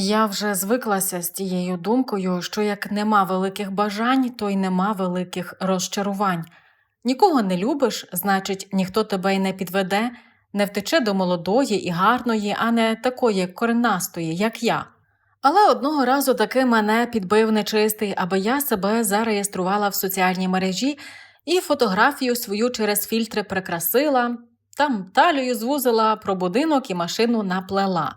Я вже звиклася з тією думкою, що як нема великих бажань, то й нема великих розчарувань. Нікого не любиш, значить, ніхто тебе й не підведе, не втече до молодої і гарної, а не такої коренастої, як я. Але одного разу таки мене підбив нечистий, аби я себе зареєструвала в соціальній мережі і фотографію свою через фільтри прикрасила, там талію звузила, про будинок і машину наплела.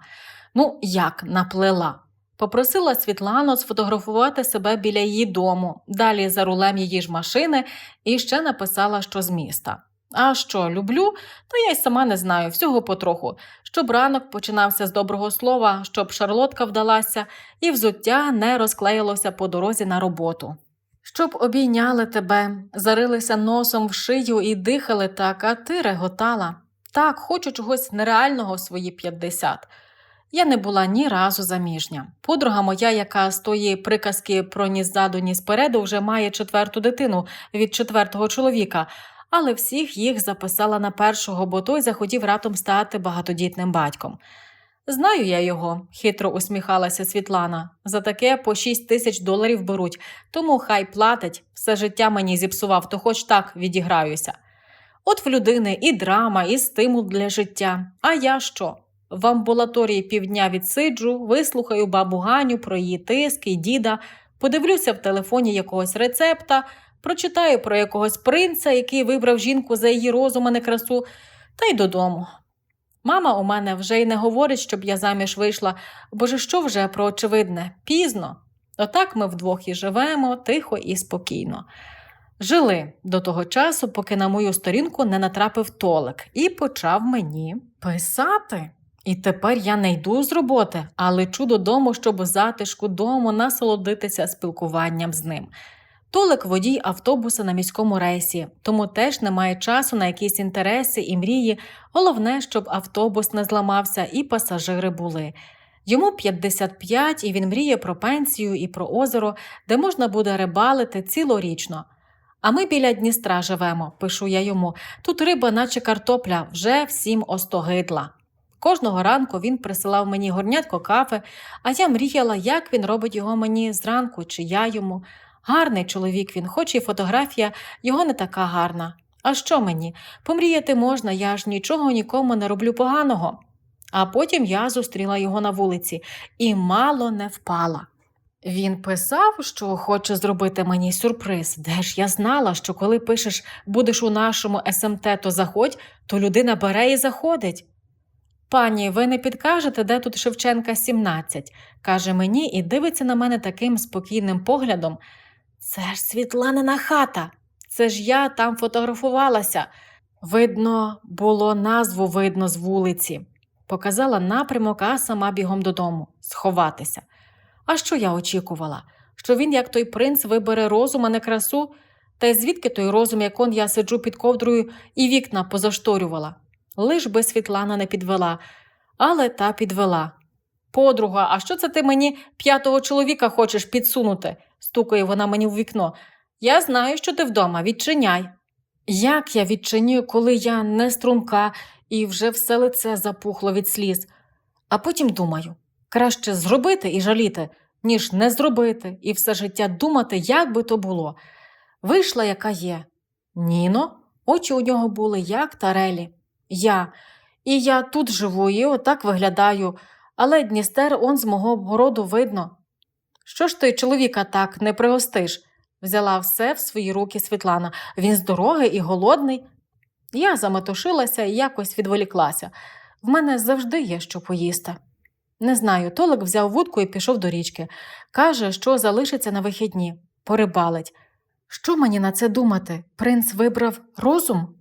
Ну, як наплела? Попросила Світлану сфотографувати себе біля її дому, далі за рулем її ж машини, і ще написала, що з міста. А що люблю, то я й сама не знаю, всього потроху. Щоб ранок починався з доброго слова, щоб шарлотка вдалася, і взуття не розклеїлося по дорозі на роботу. Щоб обійняли тебе, зарилися носом в шию і дихали так, а ти реготала. Так, хочу чогось нереального в свої 50. Я не була ні разу заміжня. Подруга моя, яка з тої приказки про ні ззаду, ні спереду, вже має четверту дитину від четвертого чоловіка, але всіх їх записала на першого, бо той захотів ратом стати багатодітним батьком. Знаю я його, хитро усміхалася Світлана. За таке по 6 тисяч доларів беруть, тому хай платить, все життя мені зіпсував, то хоч так відіграюся. От в людини і драма, і стимул для життя. А я що? В амбулаторії півдня відсиджу, вислухаю бабу Ганю про її тиск і діда, подивлюся в телефоні якогось рецепта, прочитаю про якогось принца, який вибрав жінку за її розум, а не красу, та й додому. Мама у мене вже й не говорить, щоб я заміж вийшла, бо ж що вже про очевидне, пізно. Отак ми вдвох і живемо, тихо і спокійно. Жили до того часу, поки на мою сторінку не натрапив толик і почав мені писати. І тепер я не йду з роботи, а лечу додому, щоб затишку дому насолодитися спілкуванням з ним. Толик водій автобуса на міському рейсі, тому теж немає часу на якісь інтереси і мрії. Головне, щоб автобус не зламався і пасажири були. Йому 55, і він мріє про пенсію і про озеро, де можна буде рибалити цілорічно. А ми біля Дністра живемо, пишу я йому. Тут риба, наче картопля, вже всім остогидла. Кожного ранку він присилав мені горнятко кафе, а я мріяла, як він робить його мені зранку, чи я йому. Гарний чоловік він, хоч і фотографія його не така гарна. А що мені? Помріяти можна, я ж нічого нікому не роблю поганого. А потім я зустріла його на вулиці і мало не впала. Він писав, що хоче зробити мені сюрприз. Де ж я знала, що коли пишеш будеш у нашому СМТ, то заходь, то людина бере і заходить. Пані, ви не підкажете, де тут Шевченка 17, каже мені і дивиться на мене таким спокійним поглядом. Це ж Світланина хата, це ж я там фотографувалася. Видно, було назву видно з вулиці. Показала напрямок, а сама бігом додому сховатися. А що я очікувала? Що він, як той принц, вибере розум, а не красу? Та й звідки той розум, як он я сиджу під ковдрою і вікна позашторювала? Лиш би Світлана не підвела, але та підвела. Подруга, а що це ти мені п'ятого чоловіка хочеш підсунути? стукає вона мені в вікно. Я знаю, що ти вдома, відчиняй. Як я відчиню, коли я не струнка і вже все лице запухло від сліз. А потім думаю краще зробити і жаліти, ніж не зробити, і все життя думати, як би то було. Вийшла, яка є. Ніно, очі у нього були, як тарелі. Я. І я тут живу, і отак виглядаю, але Дністер он з мого городу видно. Що ж ти чоловіка так не пригостиш? Взяла все в свої руки Світлана. Він з дороги і голодний. Я заметушилася і якось відволіклася. В мене завжди є що поїсти. Не знаю, Толик взяв вудку і пішов до річки. Каже, що залишиться на вихідні, порибалить. Що мені на це думати? Принц вибрав розум?